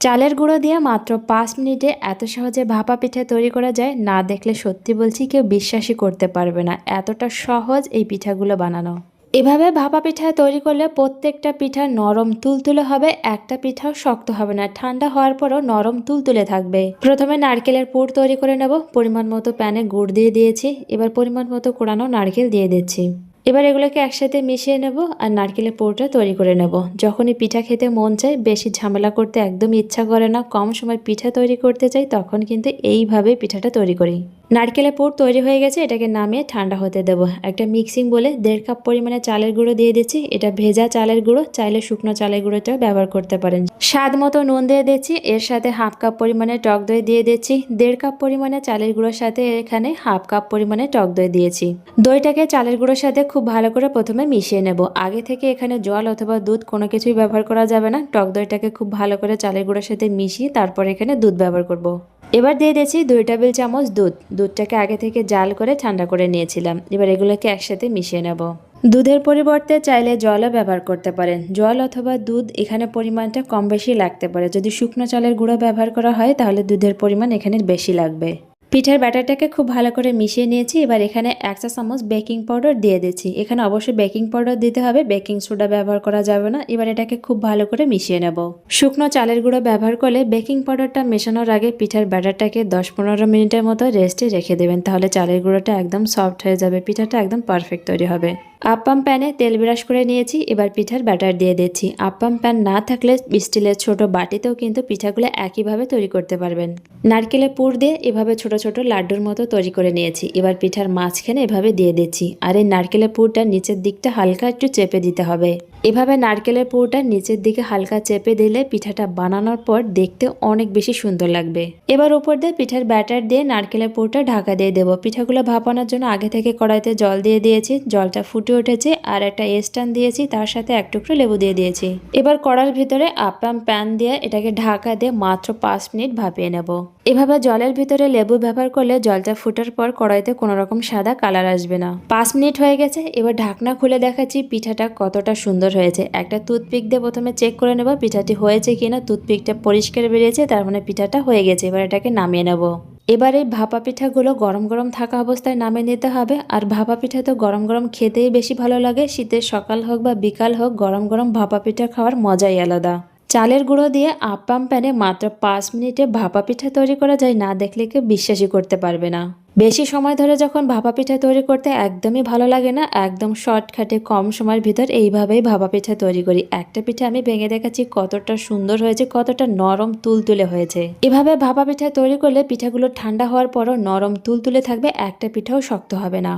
চালের গুঁড়ো দিয়ে মাত্র পাঁচ মিনিটে এত সহজে ভাপা পিঠা তৈরি করা যায়, না দেখলে সত্যি বলছি কেউ বিশ্বাসই করতে পারবে না। এতটা সহজ এই পিঠাগুলো বানানো। এভাবে ভাপা পিঠা তৈরি করলে প্রত্যেকটা পিঠা নরম তুলতুলে হবে, একটা পিঠাও শক্ত হবে না। ঠান্ডা হওয়ার পরও নরম তুলতুলে থাকবে। প্রথমে নারকেলের পুর তৈরি করে নেব। পরিমাণ মতো প্যানে গুড় দিয়ে দিয়েছি। এবার পরিমাণ মতো কোরানো নারকেল দিয়ে দিচ্ছি। এবার এগুলোকে একসাথে মিশিয়ে নেব আর নারকেলের পোড়টা তৈরি করে নেব। যখনই পিঠা খেতে মন চায়, বেশি ঝামেলা করতে একদম ইচ্ছা করে না। কম সময় পিঠা তৈরি করতে চাই, তখন কিন্তু এইভাবে পিঠাটা তৈরি করি। নারকেলের পুর তৈরি হয়ে গেছে, এটাকে নামিয়ে ঠান্ডা হতে দেবো। একটা মিক্সিং বলে দেড় কাপ পরিমাণে চালের গুঁড়ো দিয়ে দিচ্ছি। এটা ভেজা চালের গুঁড়ো, চাইলে শুকনো চালের গুঁড়োটাও ব্যবহার করতে পারেন। স্বাদ মতো নুন দিয়ে দিচ্ছি, এর সাথে হাফ কাপ পরিমাণে টক দই দিয়ে দিচ্ছি। দেড় কাপ পরিমাণে চালের গুঁড়োর সাথে এখানে হাফ কাপ পরিমাণে টক দই দিয়েছি। দইটাকে চালের গুঁড়োর সাথে খুব ভালো করে প্রথমে মিশিয়ে নেব। আগে থেকে এখানে জল অথবা দুধ কোনো কিছুই ব্যবহার করা যাবে না। টক দইটাকে খুব ভালো করে চালের গুঁড়োর সাথে মিশিয়ে তারপর এখানে দুধ ব্যবহার করব। এবার দিয়ে দিয়েছি দুই টেবিল চামচ দুধ। দুধটাকে আগে থেকে জাল করে ঠান্ডা করে নিয়েছিলাম। এবার এগুলোকে একসাথে মিশিয়ে নেব। দুধের পরিবর্তে চাইলে জলও ব্যবহার করতে পারেন। জল অথবা দুধ এখানে পরিমাণটা কম বেশি লাগতে পারে। যদি শুকনো চালের গুঁড়ো ব্যবহার করা হয়, তাহলে দুধের পরিমাণ এখানে বেশি লাগবে। পিঠার ব্যাটারটাকে খুব ভালো করে মিশিয়ে নিয়েছি। এবার এখানে এক চা চামচ বেকিং পাউডার দিয়ে দিচ্ছি। এখানে অবশ্যই বেকিং পাউডার দিতে হবে। বেকিং সোডা ব্যবহার করা যাবে না। এবার এটাকে খুব ভালো করে মিশিয়ে নেব। শুকনো চালের গুঁড়ো ব্যবহার করলে বেকিং পাউডারটা মেশানোর আগে পিঠার ব্যাটারটাকে দশ পনেরো মিনিটের মতো রেস্টে রেখে দেবেন। তাহলে চালের গুঁড়োটা একদম সফট হয়ে যাবে। পিঠাটা একদম পারফেক্ট তৈরি হবে। আপ্পাম প্যানে তেল ব্রাশ করে নিয়েছি, এবার পিঠার ব্যাটার দিয়ে দিচ্ছি। আপ্পাম প্যান না থাকলে স্টিলের ছোট বাটিতেও কিন্তু পিঠাগুলো একইভাবে তৈরি করতে পারবেন। নারকেলের পুর দিয়ে এভাবে ছোট ছোট লাড্ডুর মতো তৈরি করে নিয়েছি। এবার পিঠার মাঝখানে এভাবে দিয়ে দিচ্ছি। আর এই নারকেলের পুরটা নিচের দিকটা হালকা একটু চেপে দিতে হবে। এভাবে নারকেলের পুরোটা নিচের দিকে হালকা চেপে দিলে পিঠাটা বানানোর পর দেখতে অনেক বেশি সুন্দর লাগবে। এবার উপর দিয়ে পিঠার ব্যাটার দিয়ে নারকেলের পুরোটা ঢাকা দিয়ে দেবো। পিঠাগুলো ভাপানোর জন্য আগে থেকে কড়াইতে জল দিয়ে দিয়েছি, জলটা ফুটে উঠেছে আর একটা স্ট্যান্ড দিয়েছি, তার সাথে এক টুকরো লেবু দিয়ে দিয়েছি। এবার কড়ার ভিতরে আপাম প্যান দিয়ে এটাকে ঢাকা দিয়ে মাত্র পাঁচ মিনিট ভাপিয়ে নেব। এভাবে জলের ভিতরে লেবু ব্যবহার করলে জলটা ফুটার পর কড়াইতে কোনো রকম সাদা কালার আসবে না। পাঁচ মিনিট হয়ে গেছে, এবার ঢাকনা খুলে দেখাচ্ছি পিঠাটা কতটা সুন্দর হয়েছে। একটা টুথপিক দিয়ে প্রথমে চেক করে নেব পিঠাটি হয়েছে কিনা। টুথপিকটা পরিষ্কার বেরিয়েছে, তার মানে পিঠাটা হয়ে গেছে। এবার এটাকে নামিয়ে নেব। এবার এই ভাপা পিঠাগুলো গরম গরম থাকা অবস্থায় নামিয়ে নিতে হবে। আর ভাপা পিঠা তো গরম গরম খেতেই বেশি ভালো লাগে। শীতের সকাল হোক বা বিকাল হোক, গরম গরম ভাপা পিঠা খাওয়ার মজাই আলাদা। চালের গুঁড়ো দিয়ে আপাম প্যানে মাত্র পাঁচ মিনিটে ভাপা পিঠা তৈরি করা যায়। না দেখলে কেউ বিশ্বাসই করতে পারবে না। বেশি সময় ধরে যখন ভাপা পিঠা তৈরি করতে একদমই ভালো লাগে না, একদম শর্টকাটে কম সময়ের ভিতর এইভাবেই ভাপা পিঠা তৈরি করি। একটা পিঠা আমি ভেঙে দেখাচ্ছি কতটা সুন্দর হয়েছে, কতটা নরম তুলতুলে হয়েছে। এভাবে ভাপা পিঠা তৈরি করলে পিঠাগুলো ঠান্ডা হওয়ার পরও নরম তুলতুলে থাকবে, একটা পিঠাও শক্ত হবে না।